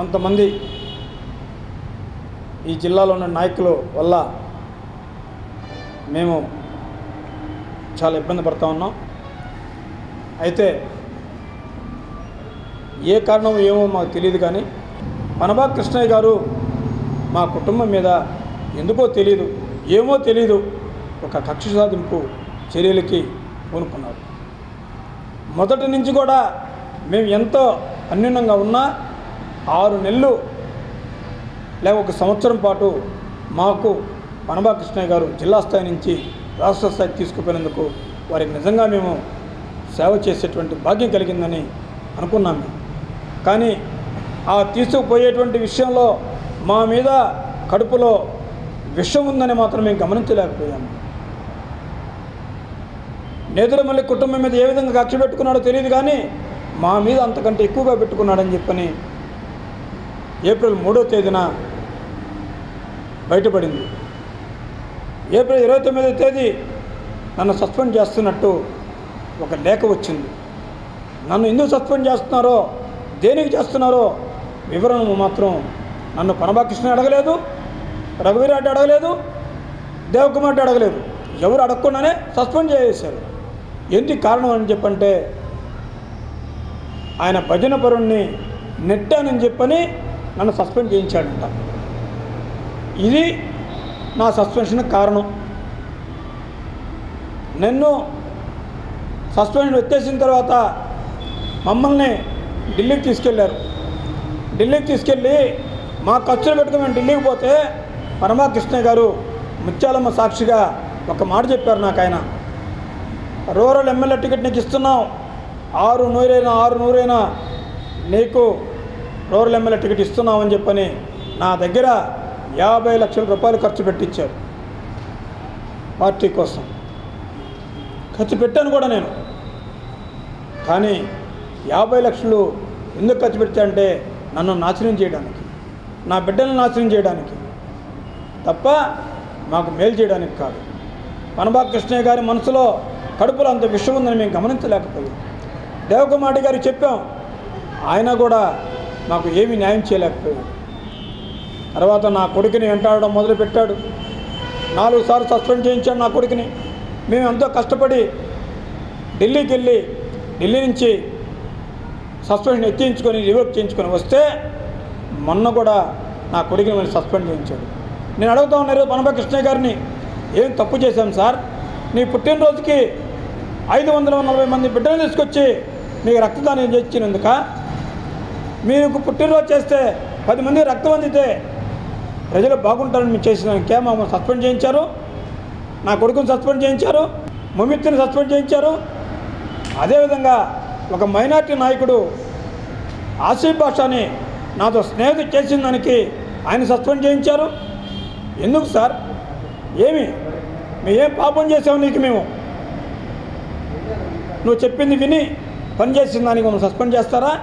కొంతమంది ఈ జిల్లాలో ఉన్న నాయకుల వల్ల మేము చాలా ఇబ్బంది పడుతూ ఉన్నాం. అయితే ఏ కారణం ఏమో మాకు తెలియదు కానీ పనబా కృష్ణయ్య గారు మా కుటుంబం మీద ఎందుకో తెలియదు ఏమో తెలియదు ఒక కక్ష సాధింపు చర్యలకి పూనుకున్నారు. మొదటి నుంచి కూడా మేము ఎంతో అన్యూన్యంగా ఉన్నా ఆరు నెలలు లేక ఒక సంవత్సరం పాటు మాకు పనబా కృష్ణయ్య గారు జిల్లా స్థాయి నుంచి రాష్ట్ర స్థాయికి తీసుకుపోయినందుకు వారికి నిజంగా మేము సేవ చేసేటువంటి భాగ్యం కలిగిందని అనుకున్నాం మేము. కానీ ఆ తీసుకుపోయేటువంటి విషయంలో మా మీద కడుపులో విషం ఉందని మాత్రం మేము గమనించలేకపోయాము నేదురమల్లి కుటుంబం మీద ఏ విధంగా కక్ష పెట్టుకున్నాడో తెలియదు కానీ మా మీద అంతకంటే ఎక్కువగా పెట్టుకున్నాడని చెప్పని ఏప్రిల్ మూడో తేదీన బయటపడింది. ఏప్రిల్ ఇరవై తొమ్మిదో తేదీ నన్ను సస్పెండ్ చేస్తున్నట్టు ఒక లేఖ వచ్చింది. నన్ను ఎందుకు సస్పెండ్ చేస్తున్నారో దేనికి చేస్తున్నారో వివరణ మాత్రం నన్ను పనబాకృష్ణ అడగలేదు రఘువీరాటి అడగలేదు దేవకుమార్ అడగలేదు. ఎవరు అడగకుండానే సస్పెండ్ చేసేశారు. ఏంటి కారణం అని చెప్పంటే ఆయన భజన పరుణ్ణి నెట్టానని చెప్పని నన్ను సస్పెండ్ చేయించాడంట. ఇది నా సస్పెన్షన్ కారణం. నన్ను సస్పెన్షన్ ఎత్తేసిన తర్వాత మమ్మల్ని ఢిల్లీకి తీసుకెళ్ళారు ఢిల్లీకి తీసుకెళ్ళి మా ఖర్చులు పెట్టుకుని మేము ఢిల్లీకి పోతే పరమాకృష్ణ గారు ముత్యాలమ్మ సాక్షిగా ఒక మాట చెప్పారు నాకు ఆయన రూరల్ ఎమ్మెల్యే టికెట్ నీకు ఇస్తున్నాం. ఆరు నూరైనా ఆరు నూరైనా నీకు రూరల్ ఎమ్మెల్యే టికెట్ ఇస్తున్నామని చెప్పని నా దగ్గర యాభై లక్షల రూపాయలు ఖర్చు పెట్టించారు పార్టీ కోసం. ఖర్చు పెట్టాను కూడా నేను. కానీ యాభై లక్షలు ఎందుకు ఖర్చు పెట్టానంటే నన్ను నాశనం చేయడానికి నా బిడ్డలను నాశనం చేయడానికి తప్ప మాకు మేలు చేయడానికి కాదు. పనబా కృష్ణయ్య గారి మనసులో కడుపులో అంత విషయం ఉందని మేము గమనించలేకపోయాం. దేవకుమారి గారికి చెప్పాం ఆయన కూడా నాకు ఏమీ న్యాయం చేయలేకపోయాడు. తర్వాత నా కొడుకుని వెంటాడడం మొదలుపెట్టాడు. నాలుగు సార్లు సస్పెండ్ చేయించాడు నా కొడుకుని. మేము ఎంతో కష్టపడి ఢిల్లీకి వెళ్ళి ఢిల్లీ నుంచి సస్పెన్షన్ ఎత్తించుకొని రివోక్ చేయించుకొని వస్తే మొన్న కూడా నా కొడుకుని మళ్ళీ సస్పెండ్ చేయించాడు. నేను అడుగుతా ఉన్నారు పనబా కృష్ణయ్య గారిని ఏం తప్పు చేశాం సార్? నీ పుట్టినరోజుకి ఐదు వందల నలభై మంది బిడ్డలు తీసుకొచ్చి మీకు రక్తదానం చేసినందుక మీకు పుట్టినరోజు చేస్తే పది మంది రక్తం అందితే ప్రజలు బాగుంటారని మీరు చేసినాకే మమ్మల్ని సస్పెండ్ చేయించారు. నా కొడుకుని సస్పెండ్ చేయించారు. ముమిత్తిని సస్పెండ్ చేయించారు. అదేవిధంగా ఒక మైనార్టీ నాయకుడు ఆసిఫ్ భాషాని నాతో స్నేహితు చేసిన దానికి ఆయన సస్పెండ్ చేయించారు. ఎందుకు సార్? ఏమి? మేము ఏం పాపం చేసాము నీకు మేము? నువ్వు చెప్పింది విని పనిచేసిన దానికి మమ్మల్ని సస్పెండ్ చేస్తారా?